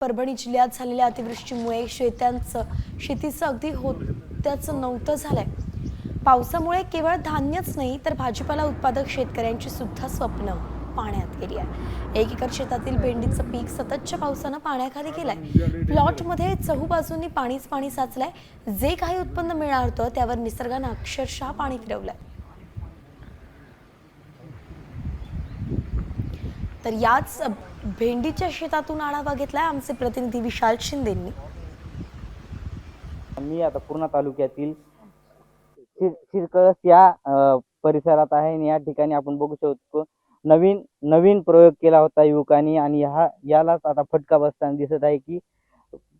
परभणी जिल्ह्यात झालेल्या अतिवृष्टीमुळे शेत्यांचं शेतीचं अगदी होत्याचं नव्हतं झालंय. पावसामुळे केवळ धान्यच नाही तर भाजीपाला उत्पादक शेतकऱ्यांची सुद्धा स्वप्न पाण्यात गेली आहे. एक एकर शेतातील भेंडीचं पीक सततच्या पावसानं पाण्याखाली गेलंय. प्लॉटमध्ये चहूबाजूंनी पाणीच पाणी साचलंय. जे काही उत्पन्न मिळणार होतं त्यावर निसर्गानं अक्षरशः पाणी फिरवलंय. तर याच भेंडीच्या शेतातून आढावा घेतलाय आमचे प्रतिनिधी विशाल शिंदेंनी. मी आता पूर्णा तालुक्यातील शिर शिरकळस या परिसरात आहे आणि या ठिकाणी आपण बघू शकतो नवीन नवीन प्रयोग केला होता युवकांनी आणि हा यालाच आता फटका बसताना दिसत आहे की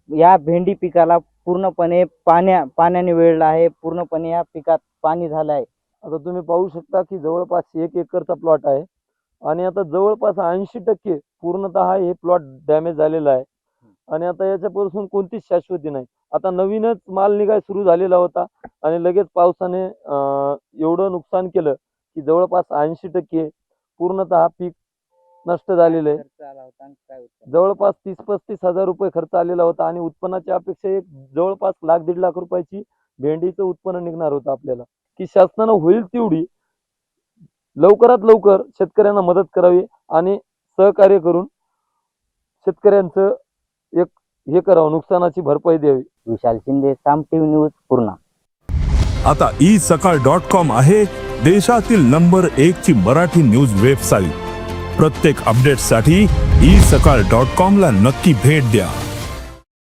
या भेंडी पिकाला पूर्णपणे पाण्या पाण्याने वेळला आहे पूर्णपणे या पिकात पाणी झालं आहे आता तुम्ही पाहू शकता की जवळपास एक एकरचा प्लॉट आहे. आणि आता जवळपास ऐंशी टक्के पूर्णतः हे प्लॉट डॅमेज झालेला आहे. आणि आता याच्यापासून कोणतीच शाश्वती नाही. आता नवीनच माल निघाय सुरू झालेला होता आणि लगेच पावसाने एवढं नुकसान केलं की जवळपास ऐंशी टक्के पूर्णतः पीक नष्ट झालेलं आहे. जवळपास तीस पस्तीस हजार रुपये खर्च आलेला होता आणि उत्पन्नाची अपेक्षा एक जवळपास लाख दीड लाख रुपयाची भेंडीचं उत्पन्न निघणार होतं आपल्याला. की शासनानं होईल तेवढी लवकरात लवकर शेतकऱ्यांना मदत करावी आणि सहकार्य करून शेतकऱ्यांचं एक हे करावं नुकसानाची भरपाई द्यावी. Vishal Shinde Saam TV news Purna. आता ई सकाळ डॉट कॉम आहे देशातील नंबर एक ची मराठी न्यूज वेबसाईट. प्रत्येक अपडेटसाठी ई सकाळ डॉट कॉम ला नक्की भेट द्या.